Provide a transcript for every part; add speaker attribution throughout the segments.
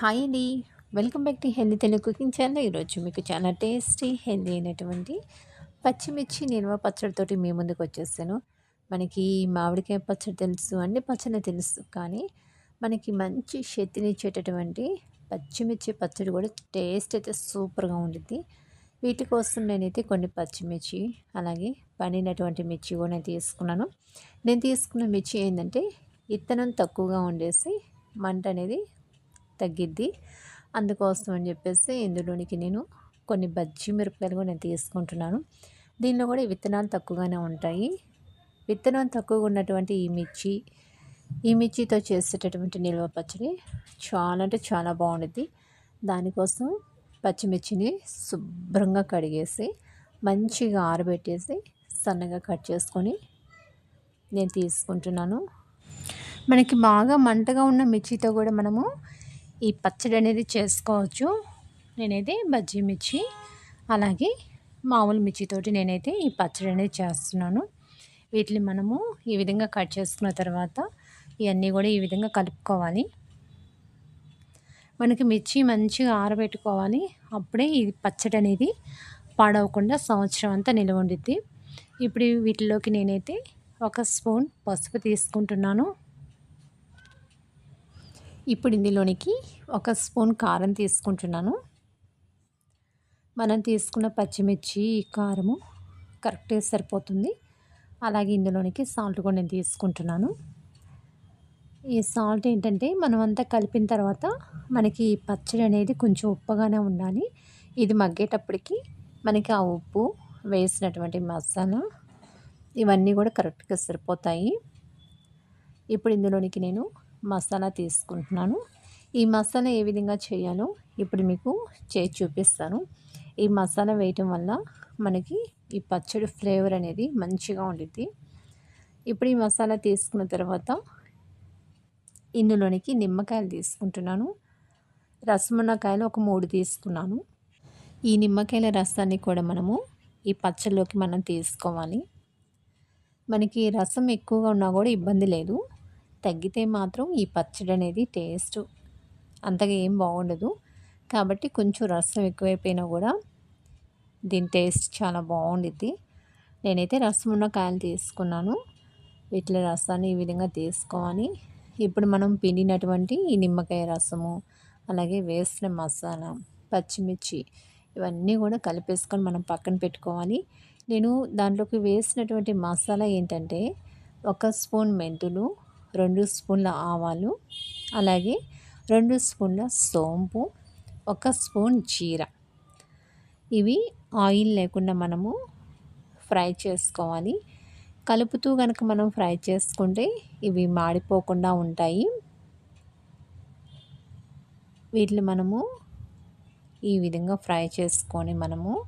Speaker 1: Hi అండి. Welcome back to healthy Telugu cooking channel. ఈరోజు మీకు చాలా టేస్టీ హెల్దీ అయినటువంటి పచ్చిమిర్చి నిల్వ పచ్చడితోటి మీ ముందుకు వచ్చేసాను మనకి మామిడికాయ పచ్చడి తెలుసు అన్ని పచ్చడి తెలుసు. కానీ మనకి మంచి శక్తినిచ్చేటటువంటి పచ్చిమిర్చి పచ్చడి కూడా టేస్ట్ అయితే సూపర్గా ఉంటుంది వీటి కోసం నేనైతే కొన్ని పచ్చిమిర్చి అలాగే పండినటువంటి మిర్చి కూడా నేను తీసుకున్నాను. నేను తీసుకున్న మిర్చి ఏంటంటే ఇత్తనం తక్కువగా ఉండేసి మంట అనేది తగ్గిద్ది. అందుకోసం అని చెప్పేసి ఇందులోనికి నేను కొన్ని బజ్జీ మిరపకాయలు కూడా నేను తీసుకుంటున్నాను. దీనిలో కూడా విత్తనాలు తక్కువగానే ఉంటాయి. విత్తనం తక్కువగా ఉన్నటువంటి ఈ మిర్చి ఈ మిర్చితో చేసేటటువంటి నిల్వ పచ్చడి చాలా అంటే చాలా బాగుంటుంది దానికోసం పచ్చిమిర్చిని శుభ్రంగా కడిగేసి మంచిగా ఆరబెట్టేసి సన్నగా కట్ చేసుకొని నేను తీసుకుంటున్నాను. మనకి బాగా మంటగా ఉన్న మిర్చితో కూడా మనము ఈ పచ్చడి అనేది చేసుకోవచ్చు. నేనైతే బజ్జీ మిర్చి అలాగే మామూలు మిర్చితోటి నేనైతే ఈ పచ్చడి అనేది చేస్తున్నాను. వీటిని మనము ఈ విధంగా కట్ చేసుకున్న తర్వాత ఇవన్నీ కూడా ఈ విధంగా కలుపుకోవాలి. మనకి మిర్చి మంచిగా ఆరబెట్టుకోవాలి. అప్పుడే ఈ పచ్చడి అనేది పాడవకుండా సంవత్సరం అంతా నిల్వ ఉండిద్ది. ఇప్పుడు వీటిలోకి నేనైతే ఒక స్పూన్ పసుపు తీసుకుంటున్నాను. ఇప్పుడు ఇందులోనికి ఒక స్పూన్ కారం తీసుకుంటున్నాను. మనం తీసుకున్న పచ్చిమిర్చి కారము కరెక్ట్గా సరిపోతుంది. అలాగే ఇందులోనికి సాల్ట్ కూడా నేను తీసుకుంటున్నాను. ఈ సాల్ట్ ఏంటంటే మనం అంతా కలిపిన తర్వాత మనకి పచ్చడి అనేది కొంచెం ఉప్పగానే ఉండాలి. ఇది మగ్గేటప్పటికి మనకి ఆ ఉప్పు వేసినటువంటి మసాలా ఇవన్నీ కూడా కరెక్ట్గా సరిపోతాయి. ఇప్పుడు ఇందులోనికి నేను మసాలా తీసుకుంటున్నాను. ఈ మసాలా ఏ విధంగా చేయాలో ఇప్పుడు మీకు చేసి చూపిస్తాను. ఈ మసాలా వేయటం వల్ల మనకి ఈ పచ్చడి ఫ్లేవర్ అనేది మంచిగా ఉండిద్ది. ఇప్పుడు ఈ మసాలా తీసుకున్న తర్వాత ఇందులోనికి నిమ్మకాయలు తీసుకుంటున్నాను. రసమున్నకాయలు ఒక మూడు తీసుకున్నాను. ఈ నిమ్మకాయల రసాన్ని కూడా మనము ఈ పచ్చళ్ళలోకి మనం తీసుకోవాలి. మనకి రసం ఎక్కువగా ఉన్నా కూడా ఇబ్బంది లేదు. తగ్గితే మాత్రం ఈ పచ్చడి అనేది టేస్ట్ అంతగా ఏం బాగుండదు. కాబట్టి కొంచెం రసం ఎక్కువైపోయినా కూడా దీని టేస్ట్ చాలా బాగుండిద్ది. నేనైతే రసం ఉన్న కాయలు తీసుకున్నాను. వీటిలో రసాన్ని ఈ విధంగా తీసుకోవాలి. ఇప్పుడు మనం పిండినటువంటి ఈ నిమ్మకాయ రసము అలాగే వేసిన మసాలా పచ్చిమిర్చి ఇవన్నీ కూడా కలిపేసుకొని మనం పక్కన పెట్టుకోవాలి. నేను దాంట్లోకి వేసినటువంటి మసాలా ఏంటంటే ఒక స్పూన్ మెంతులు రెండు స్పూన్ల ఆవాలు అలాగే రెండు స్పూన్ల సోంపు ఒక స్పూన్ జీర. ఇవి ఆయిల్ లేకుండా మనము ఫ్రై చేసుకోవాలి. కలుపుతూ కనుక మనం ఫ్రై చేసుకుంటే ఇవి మాడిపోకుండా ఉంటాయి. వీటిని మనము ఈ విధంగా ఫ్రై చేసుకొని మనము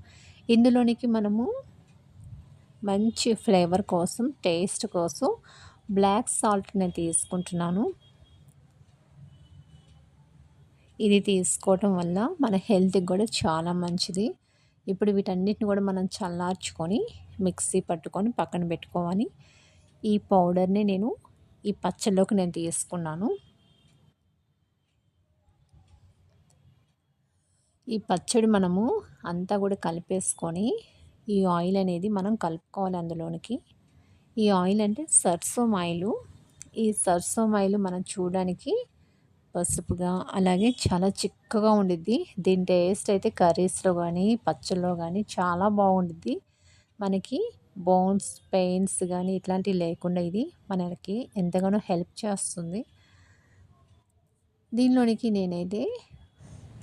Speaker 1: ఇందులోనికి మనము మంచి ఫ్లేవర్ కోసం టేస్ట్ కోసం బ్లాక్ సాల్ట్ నేను తీసుకుంటున్నాను. ఇది తీసుకోవటం వల్ల మన హెల్త్కి కూడా చాలా మంచిది. ఇప్పుడు వీటన్నిటిని కూడా మనం చల్లార్చుకొని మిక్సీ పట్టుకొని పక్కన పెట్టుకోవాలి. ఈ పౌడర్ని నేను ఈ పచ్చళ్ళలోకి నేను తీసుకున్నాను. ఈ పచ్చడి మనము అంతా కూడా కలిపేసుకొని ఈ ఆయిల్ అనేది మనం కలుపుకోవాలి అందులోనికి. ఈ ఆయిల్ అంటే సర్సోమ్ ఆయిల్ ఈ సర్సోమ్ ఆయిల్ మనం చూడడానికి పసుపుగా అలాగే చాలా చిక్కగా ఉండిద్ది. దీని టేస్ట్ అయితే కర్రీస్లో కానీ పచ్చళ్ళలో కానీ చాలా బాగుండిద్ది. మనకి బోన్స్ పెయిన్స్ కానీ ఇట్లాంటివి లేకుండా ఇది మనకి ఎంతగానో హెల్ప్ చేస్తుంది. దీనిలోనికి నేనైతే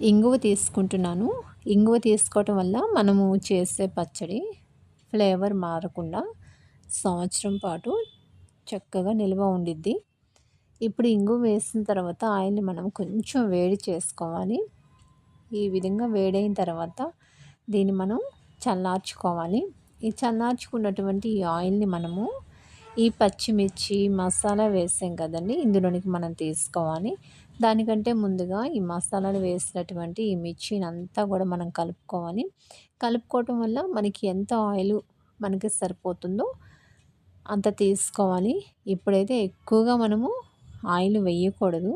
Speaker 1: ఇంగువ తీసుకుంటున్నాను. ఇంగువ తీసుకోవటం వల్ల మనము చేసే పచ్చడి ఫ్లేవర్ మారకుండా సంవత్సరం పాటు చక్కగా నిల్వ ఉండిద్ది. ఇప్పుడు ఇంగు వేసిన తర్వాత ఆయిల్ని మనం కొంచెం వేడి చేసుకోవాలి. ఈ విధంగా వేడైన తర్వాత దీన్ని మనం చల్లార్చుకోవాలి. ఈ చల్లార్చుకున్నటువంటి ఈ ఆయిల్ని మనము ఈ పచ్చిమిర్చి మసాలా వేసాం కదండి ఇందులోనికి మనం తీసుకోవాలి. దానికంటే ముందుగా ఈ మసాలాలు వేసినటువంటి ఈ మిర్చిని అంతా కూడా మనం కలుపుకోవాలి. కలుపుకోవటం వల్ల మనకి ఎంత ఆయిల్ మనకి సరిపోతుందో అంత తీసుకోవాలి. ఇప్పుడైతే ఎక్కువగా మనము ఆయిల్ వేయకూడదు.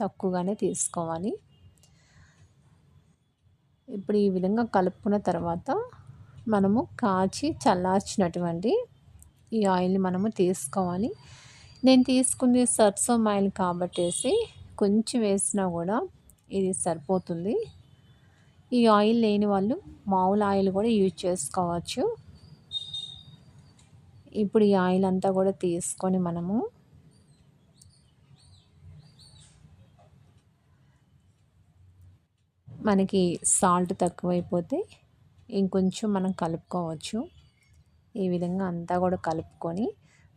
Speaker 1: తక్కువగానే తీసుకోవాలి. ఇప్పుడు ఈ విధంగా కలుపుకున్న తర్వాత మనము కాచి చల్లార్చినటువంటి ఈ ఆయిల్ని మనము తీసుకోవాలి. నేను తీసుకుంది సర్సోం ఆయిల్ కాబట్టేసి కొంచెం వేసినా కూడా ఇది సరిపోతుంది. ఈ ఆయిల్ లేని వాళ్ళు మామూలు ఆయిల్ కూడా యూజ్ చేసుకోవచ్చు. ఇప్పుడు ఈ ఆయిల్ అంతా కూడా తీసుకొని మనము మనకి సాల్ట్ తక్కువైపోతే ఇంకొంచెం మనం కలుపుకోవచ్చు. ఈ విధంగా అంతా కూడా కలుపుకొని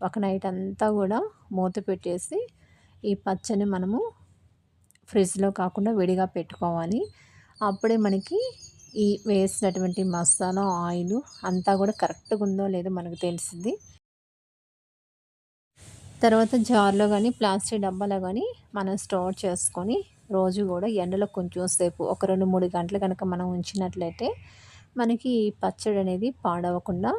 Speaker 1: ఒక నైట్ అంతా కూడా మూత పెట్టేసి ఈ పచ్చని మనము ఫ్రిడ్జ్లో కాకుండా విడిగా పెట్టుకోవాలి. అప్పుడే మనకి ఈ వేసినటువంటి మసాలా ఆయిల్ అంతా కూడా కరెక్ట్గా ఉందో లేదో మనకు తెలిసింది. తర్వాత జార్లో కానీ ప్లాస్టిక్ డబ్బాలో కానీ మనం స్టోర్ చేసుకొని రోజు కూడా ఎండలో కొంచెం సేపు ఒక రెండు మూడు గంటలు కనుక మనం ఉంచినట్లయితే మనకి ఈ పచ్చడి అనేది పాడవకుండా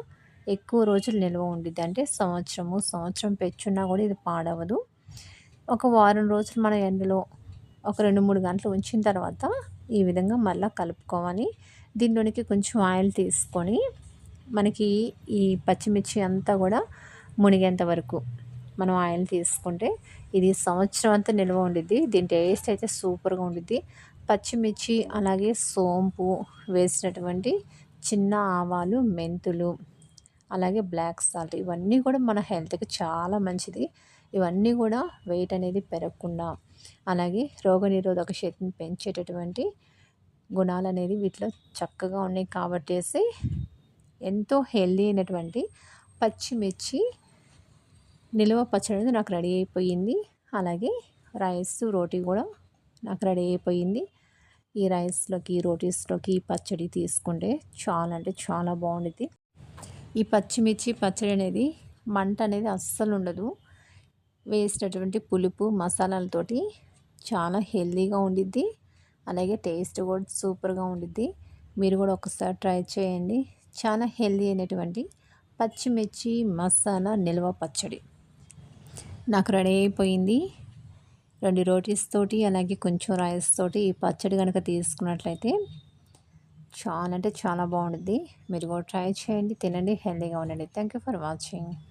Speaker 1: ఎక్కువ రోజులు నిల్వ ఉండిద్ది. అంటే సంవత్సరము సంవత్సరం పెచ్చున్నా కూడా ఇది పాడవదు. ఒక వారం రోజులు మన ఎండలో ఒక రెండు మూడు గంటలు ఉంచిన తర్వాత ఈ విధంగా మళ్ళీ కలుపుకోవాలి. దీనిలోనికి కొంచెం ఆయిల్ తీసుకొని మనకి ఈ పచ్చిమిర్చి అంతా కూడా మునిగేంత వరకు మనం ఆయిల్ తీసుకుంటే ఇది సంవత్సరం అంతా నిల్వ ఉండిద్ది. దీని టేస్ట్ అయితే సూపర్గా ఉండిద్ది. పచ్చిమిర్చి అలాగే సోంపు వేసినటువంటి చిన్న ఆవాలు మెంతులు అలాగే బ్లాక్ సాల్ట్ ఇవన్నీ కూడా మన హెల్త్కి చాలా మంచిది. ఇవన్నీ కూడా వెయిట్ అనేది పెరగకుండా అలాగే రోగనిరోధక శక్తిని పెంచేటటువంటి గుణాలు అనేది వీటిలో చక్కగా ఉన్నాయి. కాబట్టేసి ఎంతో హెల్దీ అయినటువంటి పచ్చిమిర్చి నిల్వ పచ్చడి నాకు రెడీ అయిపోయింది. అలాగే రైస్ రోటీ కూడా నాకు రెడీ అయిపోయింది. ఈ రైస్లోకి రోటీస్లోకి ఈ పచ్చడి తీసుకుంటే చాలా అంటే చాలా బాగుంటుంది ఈ పచ్చిమిర్చి పచ్చడి అనేది మంట అనేది అస్సలు ఉండదు. వేసినటువంటి పులుపు మసాలాలతోటి చాలా హెల్దీగా ఉండిద్ది. అలాగే టేస్ట్ కూడా సూపర్గా ఉండిద్ది. మీరు కూడా ఒకసారి ట్రై చేయండి. చాలా హెల్దీ అయినటువంటి పచ్చిమిర్చి మసాలా నిల్వ పచ్చడి. నాకు రెడీ అయిపోయింది. రెండు రోటీస్ తోటి అలాగే కొంచెం రైస్ తోటి ఈ పచ్చడి కనుక తీసుకున్నట్లయితే చాలా అంటే చాలా బాగుంటుంది మీరు కూడా ట్రై చేయండి. తినండి. హెల్దీగా ఉండండి. Thank you for watching